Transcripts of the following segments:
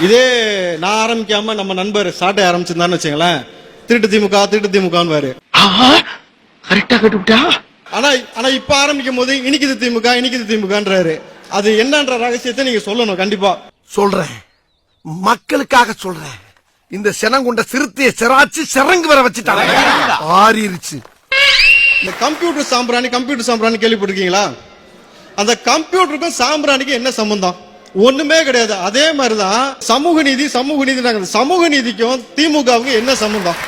இதே நான் ஆரம்பிக்காம நம்ம நண்பர் சாட்டை ஆரம்பிச்சிருந்தான்னு வச்சுங்களேன். திருட்டு திமுக திருட்டு திமுகன்னு கரெக்டா கட்டுவிட்டா? ஆனா ஆனா இப்ப ஆரம்பிக்கும் போது இனிக்குது திமுக இனிக்குது திமுகன்றாரு. அது என்னன்ற ரகசியத்தை நீங்க சொல்லணும் கண்டிப்பா. சொல்றேன். மக்களுக்காக சொல்றேன். இந்த செனங்குண்ட சிறுத்தைய சிராச்சு சிறங்கு வர வச்சுட்டாங்க. ஆறிருச்சு. இந்த கம்ப்யூட்டர் சாம்பிராணி கம்ப்யூட்டர் சாம்பிராணி கேள்விப்பட்டிருக்கீங்களா? அந்த கம்ப்யூட்டருக்கும் சாம்பிராணிக்கும் என்ன சம்பந்தம்? ஒண்ணுமே கிடையாது. அதே மாதிரிதான் சமூக நீதி சமூக நீதி சமூக நீதிக்கும் திமுகவுக்கும் என்ன சம்பந்தம்?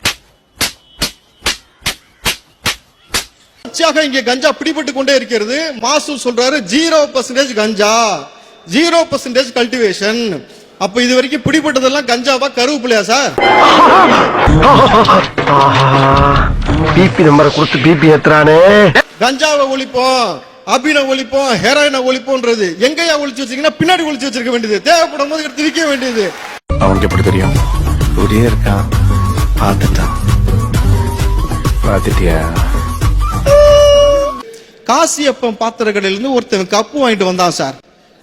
தொடர்ச்சியாக இங்கே கஞ்சா பிடிபட்டு கொண்டே இருக்கிறது. மாசூல் சொல்றாரு ஜீரோ பர்சன்டேஜ் கஞ்சா. ஜீரோ பர்சன்டேஜ் கல்டிவேஷன் அப்ப இது வரைக்கும் பிடிபட்டதெல்லாம் கஞ்சாவா கருவேப்பிலையா சார்? பிபி நம்பரை கொடுத்து பிபி ஏத்துறானே. கஞ்சாவை ஒழிப்போம். அபின ஒழிப்போம் ஹெராயினை ஒழிப்போன்றது. எங்கேயா ஒழிச்சு வச்சீங்கன்னா பின்னாடி ஒழிச்சு வச்சிருக்க வேண்டியது. தேவைப்படும் போது எடுத்து விற்க வேண்டியது. அவனுக்கு எப்படி தெரியும்? கூடயே இருக்கான். பார்த்துட்டான். பார்த்துட்டியா? காசியப்பன் பாத்திர கடையில இருந்து ஒருத்தன் கப்பு வாங்கிட்டு வந்தான் சார்.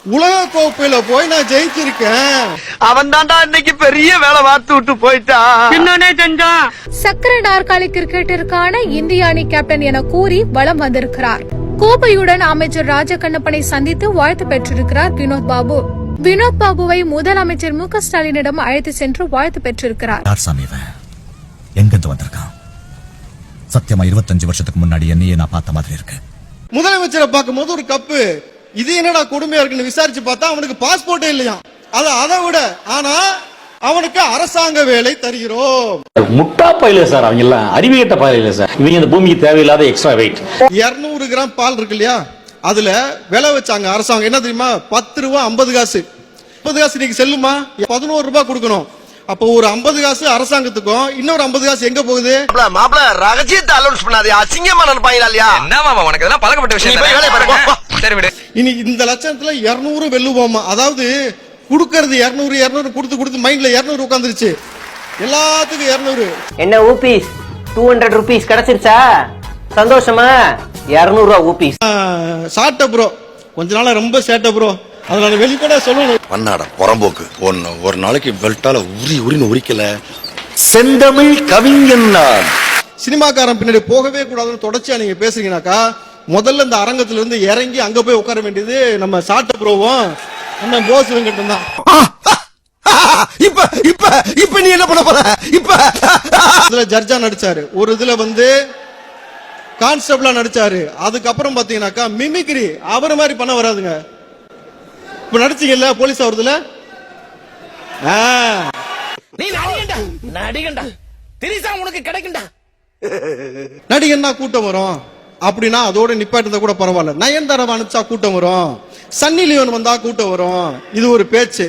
உலக கோப்பையில போய் நான் ஜெயிச்சிருக்கேன். அவன் தாண்டா இன்னைக்கு பெரிய வேலை பார்த்து விட்டு போயிட்டான். சக்கர நாற்காலி கிரிக்கெட்டிற்கான இந்திய அணி கேப்டன் என கூறி வலம் வந்திருக்கிறார். கோப்பையுடன் அமைச்சர் ராஜகண்ணப்பனை சந்தித்து வாழ்த்து பெற்றிருக்கிறார் வினோத் பாபு. வினோத் பாபுவை முதலமைச்சர் மு க ஸ்டாலினிடம் அழைத்து சென்று வாழ்த்து பெற்றிருக்கிறார். எங்கிருந்து வந்திருக்கான்? சத்தியமா இருபத்தஞ்சு வருஷத்துக்கு முன்னாடி என்னையே நான் பார்த்த மாதிரி இருக்கு. முதலமைச்சரை பார்க்கும்போது ஒரு கப்பு இது என்னடா கொடுமையா இருக்குன்னு விசாரிச்சு பார்த்தா அவனுக்கு பாஸ்போர்ட்டே இல்லையா அது அதை விட ஆனா அவனுக்கு அரசாங்க வேலை தருகிறோம். முட்டா பயில சார் அவங்க எல்லாம் அறிவியட்ட பயில சார். இவங்க இந்த பூமிக்கு தேவையில்லாத எக்ஸ்ட்ரா வெயிட் 200 கிராம் பால் இருக்கு இல்லையா? அதுல விலை வச்சாங்க அரசாங்கம். என்ன தெரியுமா? பத்து ரூபா ஐம்பது காசு. ஐம்பது காசு நீங்க செல்லுமா? பதினோரு ரூபாய் கொடுக்கணும். அப்போ ஒரு ஐம்பது காசு அரசாங்கத்துக்கும் இன்னொரு ஐம்பது காசு எங்க போகுது? மாப்பிள ரகசியத்தை அலௌன்ஸ் பண்ணாதே. அசிங்கமா நினைப்பாங்களா இல்லையா? என்ன மாமா உனக்கு இதெல்லாம் பழக்கப்பட்ட. விஷயம் சரி விடு. இனி இந்த லட்சத்துல 200 வெல்லுவோமா அதாவது கொடுக்கறது 200 200 கொடுத்து கொடுத்து மைண்ட்ல 200 உட்காந்துருச்சு எல்லாத்துக்கும் 200 என்ன ஊபீஸ்? டூ ஹண்ட்ரட் ருபீஸ் கிடைச்சிருச்சா? சந்தோஷமா? இருநூறுவா ஊபீஸ். சாட்ட ப்ரோ கொஞ்ச நாளா ரொம்ப சேட்ட ப்ரோ அதை நான் வெளிப்பட சொல்லணும். பண்ணாட புறம்போக்கு. ஒன்னு ஒரு நாளைக்கு பெல்ட்டால உரி உரின்னு உரிக்கல. செந்தமிழ் கவிஞன் நான். சினிமாக்காரன் பின்னாடி போகவே கூடாதுன்னு தொடர்ச்சியா நீங்க பேசுறீங்கனாக்கா முதல்ல இந்த அரங்கத்துல இருந்து இறங்கி அங்க போய் உட்கார வேண்டியது நம்ம சாட்ட ப்ரோவும் நம்ம போஸ் வெங்கட்டும் தான். இப்ப இப்ப இப்ப நீ என்ன பண்ண போற? இப்ப இதுல ஜட்ஜா நடிச்சாரு. ஒரு இதுல வந்து கான்ஸ்டபிளா நடிச்சாரு. அதுக்கப்புறம் பாத்தீங்கன்னாக்கா மிமிக்ரி. அவர் மாதிரி பண்ண வராதுங்க. இப்ப நடிச்சீங்கல்ல போலீஸ் அவரதுல நீ நடிகண்டா நடிகண்டா திரிசா உனக்கு கிடைக்கும்டா. நடிகன்னா கூட்டம் வரும். அப்படின்னா அதோட நிப்பாட்டுறத கூட பரவாயில்ல. நயன்தாரா அனுப்பிச்சா கூட்டம் வரும். சன்னி லியோன் வந்தா கூட்டம் வரும். இது ஒரு பேச்சு.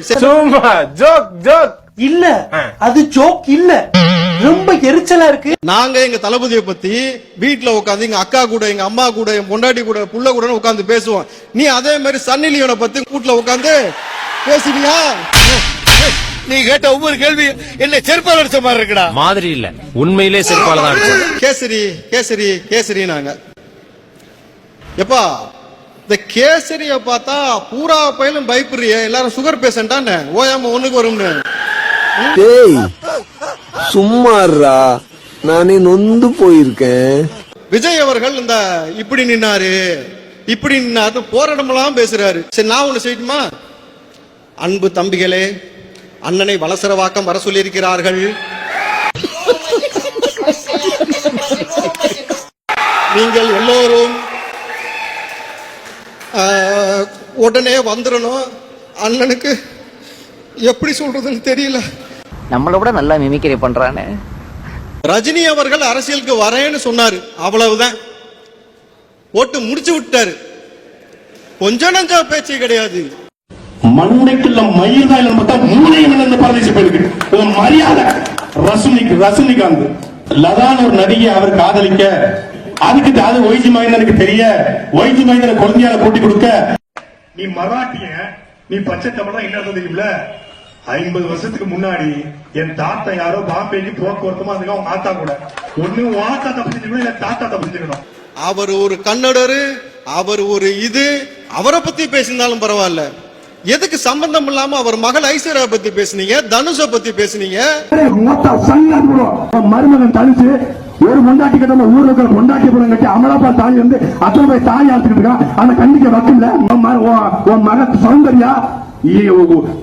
Joke joke. இல்ல. அது ஜோக் இல்ல. ரொம்ப எரிச்சலா இருக்கு. நாங்க எங்க தளபதியை பத்தி வீட்ல உட்காந்து எங்க அக்கா கூட எங்க அம்மா கூட என் பொண்டாட்டி கூட புள்ள கூட உட்காந்து பேசுவோம். நீ அதே மாதிரி சன்னி லியோனை பத்தி வீட்ல உட்காந்து பேசுவியா? நீ கேட்ட ஒவ்வொரு கேள்வி என்ன செருப்பால் அடிச்ச மாதிரி இருக்குடா. மாதிரி இல்ல. உண்மையிலே செருப்பால தான். கேசரி கேசரி கேசரி நாங்க எப்பா இந்த கேசரிய பார்த்தா பூரா பயிலும் பயப்படுறிய. எல்லாரும் சுகர் பேஷண்டான்னு ஓயாம ஒண்ணுக்கு வரும்னு. டேய் சும்மாறா நானே நொந்து போயிருக்கேன். விஜய் அவர்கள் இந்த இப்படி நின்னாரு இப்படி நின்னாரு போற இடமெல்லாம் பேசுறாரு. சரி நான் ஒண்ணு செய்யட்டுமா? அன்பு தம்பிகளே அண்ணனை வலசரவாக்கம் வர சொல்லியிருக்கிறார்கள். நீங்கள் எல்லோரும் உடனே வந்துடணும் அண்ணனுக்கு எப்படி சொல்றதுன்னு தெரியல. நம்மள விட நல்லா மிமிக்கிரி பண்றானே. ரஜினி அவர்கள் அரசியலுக்கு வரேன்னு சொன்னாரு. அவ்வளவுதான். ஓட்டு முடிச்சு விட்டாரு. கொஞ்சம் நஞ்சா பேச்சு கிடையாது. மண்டைக்குள்ள மயில் தான் இல்லைன்னு பார்த்தா மூளையும் இந்த பரதேசி போயிருக்கு. மரியாதை. ரசுனிக் ரசுனிகாந்த் லதான் ஒரு நடிகை அவர் காதலிக்க. அதுக்கு அது ஒய்ஜி மைந்தனுக்கு தெரிய. ஒய்ஜி மைந்தனை குழந்தையால கூட்டி கொடுக்க. நீ மராட்டிய நீ பச்சை தமிழ் என்ன தெரியுமில ஐம்பது வருஷத்துக்கு முன்னாடி என் தாத்தா யாரோ பாம்பேக்கு போக்குவரத்துமா அதுக்கு அவங்க ஆத்தா கூட. ஒண்ணு ஆத்தா தப்பு செஞ்சுக்கணும் இல்ல தாத்தா தப்பு செஞ்சுக்கணும் அவர் ஒரு கன்னடரு அவர் ஒரு இது அவரை பத்தி பேசியிருந்தாலும் பரவாயில்ல. எதுக்கு சம்பந்தம் இல்லாம அவர் மகள் ஐஸ்வர்யா பத்தி பேசுனீங்க தனுஷ பத்தி பேசுனீங்க? மருமகன் தனிச்சு ஒரு பொண்டாட்டி கட்ட ஊர்ல இருக்கிற பொண்டாட்டி புறம் கட்டி அமலாப்பா தாய் வந்து அத்தனை போய் தாய் ஆத்துக்கிட்டு இருக்கான் ஆனா கண்டிக்க வக்கல உன் மக சௌந்தர்யா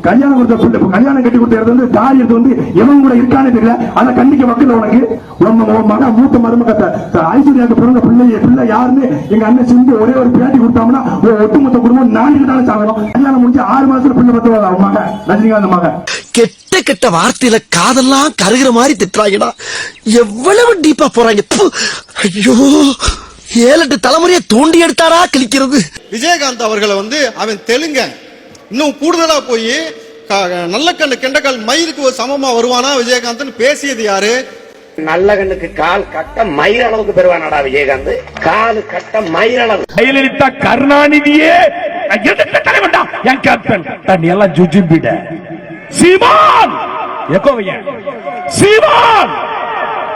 கல்யாணம் கொடுத்த பிள்ளை கல்யாணம் கட்டி கொடுத்த வந்து தாலி எடுத்து வந்து இவன் கூட இருக்கானே தெரியல. ஆனா கண்டிக்க வக்கல உனக்கு. உன் ம- உன் மக மூத்த மருமக த- த- ஐஸ்வர்யாவுக்கு பிறந்த பிள்ளை பிள்ளை யாருன்னு எங்க அண்ணன் சிந்து ஒரே ஒரு பேட்டி கொடுத்தாங்கன்னா ஒட்டுமொத்த குடும்பம் நாளைக்கு தானே சாகணும். கல்யாணம் முடிஞ்சு ஆறு மாசத்துல பிள்ளை பத்துவா அவன் மக ரஜினிகாந்த் மக கெட்ட கெட்ட வார்த்தையில காதெல்லாம் கருகிற மாதிரி திட்டுறாங்கடா. எவ்வளவு டீப்பா போறாங்க. ஐயோ ஏழு எட்டு தலைமுறையை தோண்டி எடுத்தாரா கிழிக்கிறது. விஜயகாந்த் அவர்களை வந்து அவன் தெலுங்க இன்னும் கூடுதலா போய் நல்ல கண்ணு கெண்டக்கால் மயிருக்கு ஒரு சமமா வருவானா விஜயகாந்த் பேசியது யாரு? நல்ல கண்ணுக்கு கால் கட்ட மயிர் அளவுக்கு பெறுவானடா விஜயகாந்த். கால் கட்ட மயிர் அளவு. ஜெயலலிதா கருணாநிதியே என் கேப்டன் தண்ணி எல்லாம் ஜுஜிம்பிட. சீமான்! எக்கோவைய சீமான்!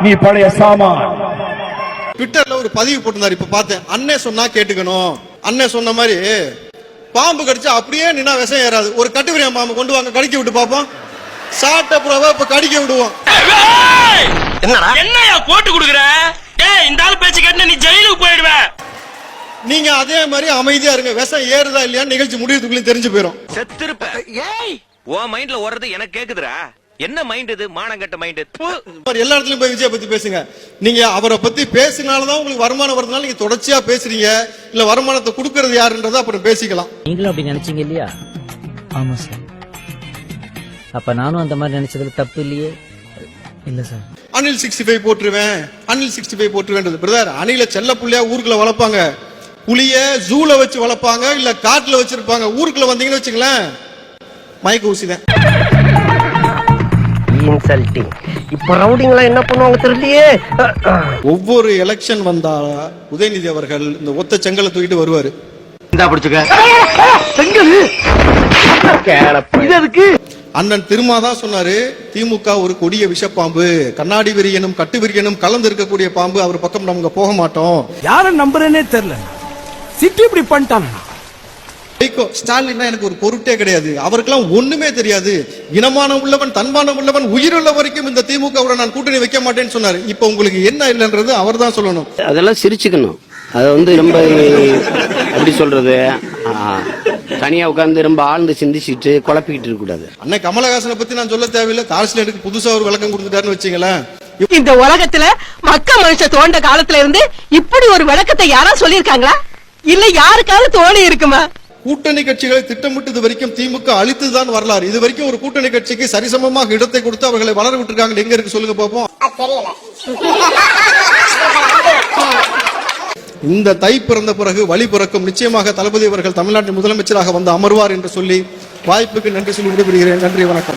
நீ பழைய சாமான். ட்விட்டர்ல ஒரு பதிவு போட்டிருந்தாரு இப்ப பார்த்தேன். அண்ணே சொன்னா கேட்டுக்கணும். அண்ணே சொன்ன மாதிரி பாம்பு கடிச்சா அப்படியே நின்னா விஷம் ஏறாது. ஒரு கட்டுவிரியா பாம்பு கொண்டு வாங்க கடிக்க விட்டு பார்ப்போம். சாட்ட புறாவை இப்ப கடிக்க விடுவோம். என்னையா போட்டு கொடுக்குற? ஏய் இந்த ஆள் பேச்சு கேட்டு நீ ஜெயிலுக்கு போயிடுவ. நீங்க அதே மாதிரி அமைதியா இருங்க. விஷம் ஏறுதா இல்லையா நிகழ்ச்சி முடியறதுக்குள்ளயும் தெரிஞ்சு போயிடும் செத்திருப்ப. ஏய்! உன் மைண்ட்ல ஓடுறது எனக்கு கேக்குதுடா. என்ன மைண்ட் இது? மானங்கட்ட மைண்ட் எல்லா இடத்துலயும் போய் விஜய் பத்தி பேசுங்க. நீங்க அவரை பத்தி பேசினாலதான் உங்களுக்கு வருமானம் வருதுனால நீங்க தொடர்ச்சியா பேசுறீங்க. இல்ல வருமானத்தை கொடுக்கறது யாருன்றதை அப்புறம் பேசிக்கலாம். நீங்களும் அப்படி நினைச்சீங்க இல்லையா? ஆமா சார். அப்ப நானும் அந்த மாதிரி நினைச்சதுல தப்பு இல்லையே? இல்ல சார். அனில் சிக்ஸ்டி ஃபைவ் போட்டுருவேன். அனில் சிக்ஸ்டி ஃபைவ் போட்டுருவேன் பிரதர் அணில செல்ல புள்ளையா ஊருக்குள்ள வளர்ப்பாங்க. புளிய ஜூல வச்சு வளர்ப்பாங்க இல்ல காட்டுல வச்சிருப்பாங்க. ஊருக்குள்ள வந்தீங்கன்னு வச்சுங்களேன் மயக்க ஊசி தான் இன்சல்ட்டிங் இப்ப ரவுடிங்களா என்ன பண்ணுவாங்க தெரியலையே? ஒவ்வொரு எலெக்ஷன் வந்தா உதயநிதி அவர்கள் இந்த ஒத்த செங்கலை தூக்கிட்டு வருவாரு. இந்தா பிடிச்சுக்க. அண்ணன் திருமா தான் சொன்னாரு திமுக ஒரு கொடிய விஷப்பாம்பு. கண்ணாடி விரியனும் கட்டு விரியனும் கலந்து இருக்கக்கூடிய பாம்பு அவர் பக்கம் நம்ம போக மாட்டோம். யார நம்புறேனே தெரியல. சிட்டி இப்படி பண்ணிட்டாங்க வைகோ ஸ்டாலின் எனக்கு ஒரு பொருட்டே கிடையாது. அவருக்கெல்லாம் ஒண்ணுமே தெரியாது. இனமான உள்ளவன் தன்மானம் உள்ளவன் உயிருள்ள வரைக்கும் இந்த திமுகவுடன் நான் கூட்டணி வைக்க மாட்டேன்னு சொன்னாரு. இப்ப உங்களுக்கு என்ன இல்லைன்றது அவர் தான் சொல்லணும். அதெல்லாம் சிரிச்சுக்கணும். அதை வந்து ரொம்ப எப்படி சொல்றது? தனியா உட்கார்ந்து ரொம்ப ஆழ்ந்து சிந்திச்சுட்டு குழப்பிக்கிட்டு இருக்க கூடாது. அண்ணன் கமலஹாசனை பத்தி நான் சொல்ல தேவையில்லை. தாரசிலேட்டுக்கு புதுசா ஒரு விளக்கம் கொடுத்துட்டாருன்னு வச்சுங்களேன் இந்த உலகத்துல மக்க மனுஷ தோண்ட காலத்துல இருந்து இப்படி ஒரு விளக்கத்தை யாரா சொல்லிருக்காங்களா இல்ல யாருக்காவது தோணி இருக்குமா? கூட்டணி கட்சிகளை திட்டமிட்டு இது வரைக்கும் திமுக அழித்துதான் வரலாறு. இது வரைக்கும் ஒரு கூட்டணி கட்சிக்கு சரிசமமாக இடத்தை கொடுத்து அவர்களை வளர விட்டுருக்காங்க. எங்க இருக்கு சொல்லுங்க பாப்போம். இந்த தை பிறந்த பிறகு வழி பிறக்கும். நிச்சயமாக தளபதி அவர்கள் தமிழ்நாட்டின் முதலமைச்சராக வந்து அமர்வார் என்று சொல்லி வாய்ப்புக்கு நன்றி சொல்லி விடைபெறுகிறேன். நன்றி வணக்கம்.